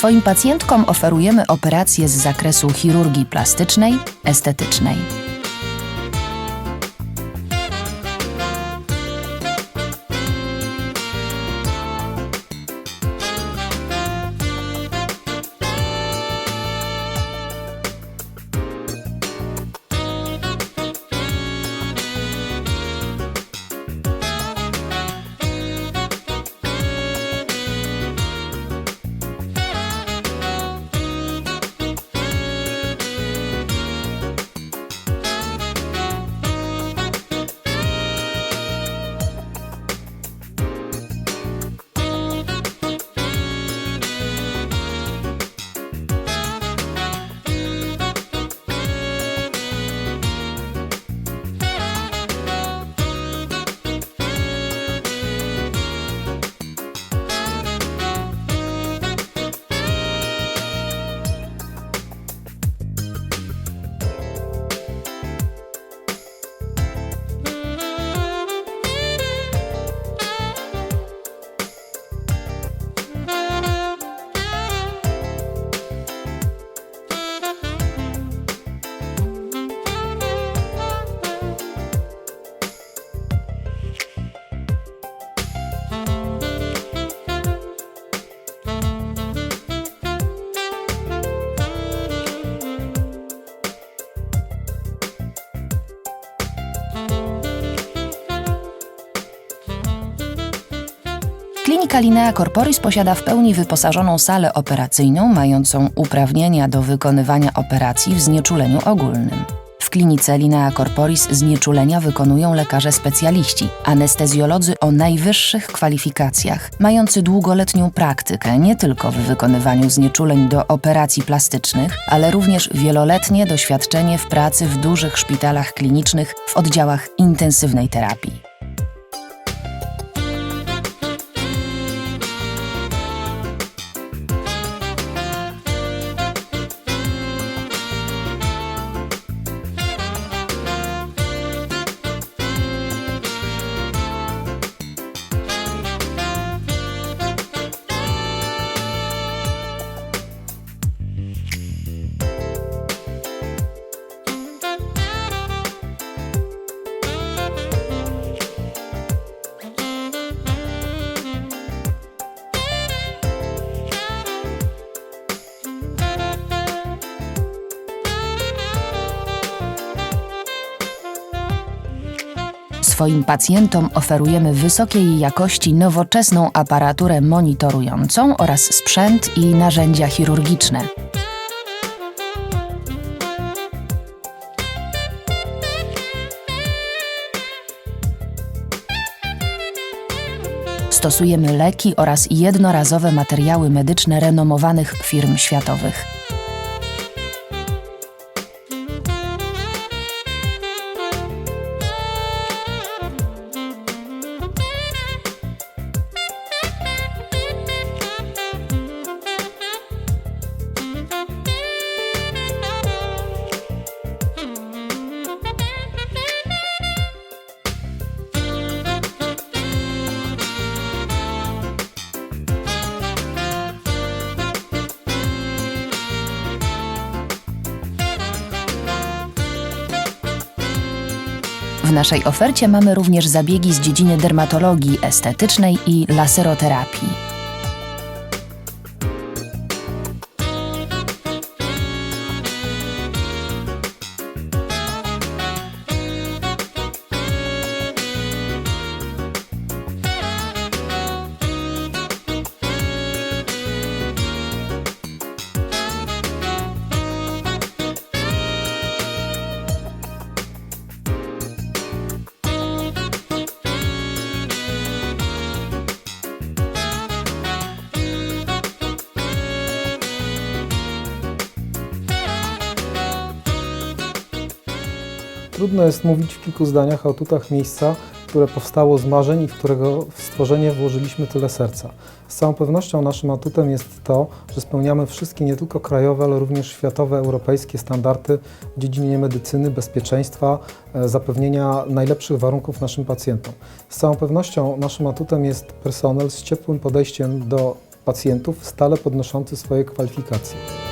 Swoim pacjentkom oferujemy operacje z zakresu chirurgii plastycznej, estetycznej. Klinika Linea Corporis posiada w pełni wyposażoną salę operacyjną mającą uprawnienia do wykonywania operacji w znieczuleniu ogólnym. W klinice Linea Corporis znieczulenia wykonują lekarze specjaliści, anestezjolodzy o najwyższych kwalifikacjach, mający długoletnią praktykę nie tylko w wykonywaniu znieczuleń do operacji plastycznych, ale również wieloletnie doświadczenie w pracy w dużych szpitalach klinicznych w oddziałach intensywnej terapii. Swoim pacjentom oferujemy wysokiej jakości nowoczesną aparaturę monitorującą oraz sprzęt i narzędzia chirurgiczne. Stosujemy leki oraz jednorazowe materiały medyczne renomowanych firm światowych. W naszej ofercie mamy również zabiegi z dziedziny dermatologii estetycznej i laseroterapii. Trudno jest mówić w kilku zdaniach o atutach miejsca, które powstało z marzeń i w którego stworzenie włożyliśmy tyle serca. Z całą pewnością naszym atutem jest to, że spełniamy wszystkie nie tylko krajowe, ale również światowe, europejskie standardy w dziedzinie medycyny, bezpieczeństwa, e, zapewnienia najlepszych warunków naszym pacjentom. Z całą pewnością naszym atutem jest personel z ciepłym podejściem do pacjentów stale podnoszący swoje kwalifikacje.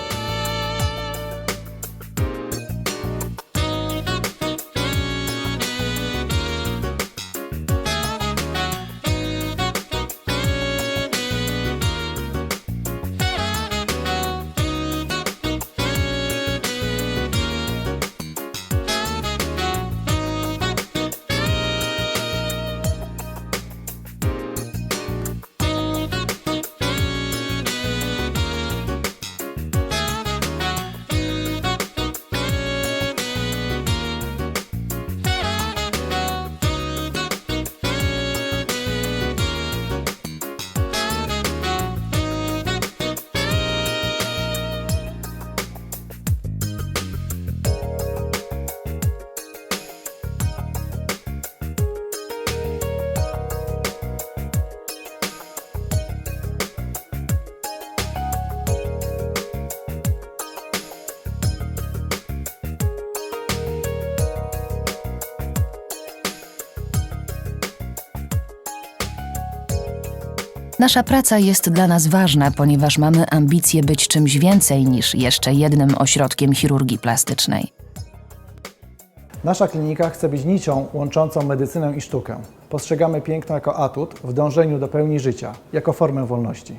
Nasza praca jest dla nas ważna, ponieważ mamy ambicje być czymś więcej niż jeszcze jednym ośrodkiem chirurgii plastycznej. Nasza klinika chce być nicią łączącą medycynę i sztukę. Postrzegamy piękno jako atut w dążeniu do pełni życia, jako formę wolności.